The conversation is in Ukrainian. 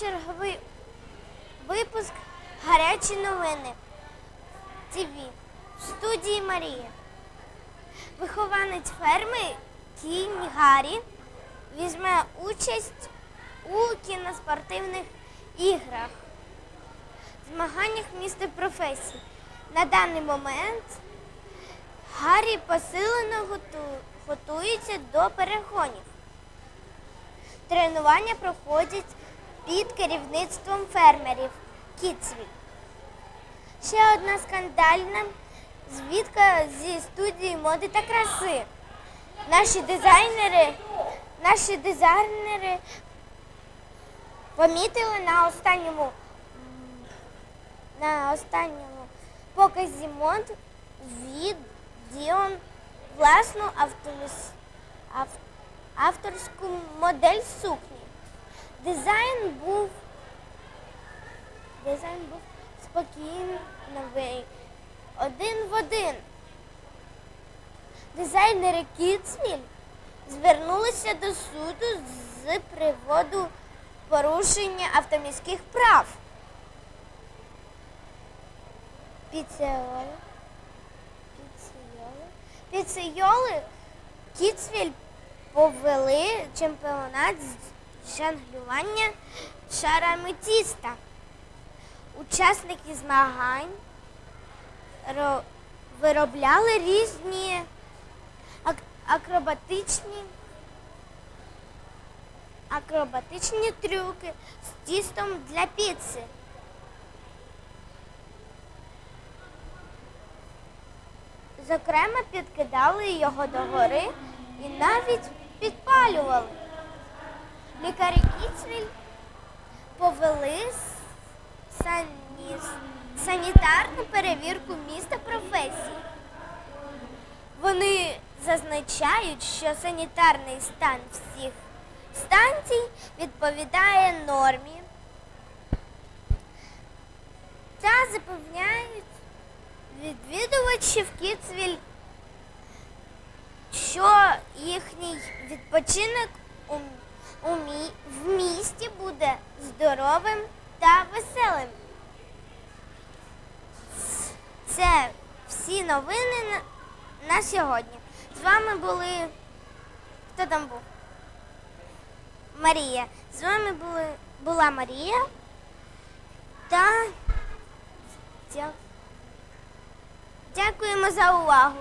черговий випуск Гарячі новини ТВ в студії Марія. Вихованець ферми Кінь Гаррі візьме участь у кіноспортивних іграх, змаганнях міста професій. На даний момент Гаррі посилено готується до перегонів. Тренування проходять під керівництвом фермерів Кіцвіль. Ще одна скандальна звідка зі студії моди та краси. Наші дизайнери, наші дизайнери помітили на останньому на останньому показі мод відео власну автоміс- авторську модель сукні. Дизайн був Дизайн був спокійний, один в один. Дизайнери Кіцвіль звернулися до суду з приводу порушення автоміських прав. Піціоли. Піціоли. Піціоли Кіцвіль повели чемпіонат з жонглювання шараметіста. Учасники змагань виробляли різні акробатичні, акробатичні трюки з тістом для піци. Зокрема, підкидали його догори і навіть підпалювали. Лікарі Кіцвіль повели с- санітарну перевірку міста професій. Вони зазначають, що санітарний стан всіх станцій відповідає нормі та запевняють відвідувачів Кіцвіль, що їхній відпочинок у, у мі- в місті буде здоровим та веселим. Це всі новини на, на сьогодні. З вами були. Хто там був? Марія. З вами були, була Марія та дякуємо за увагу.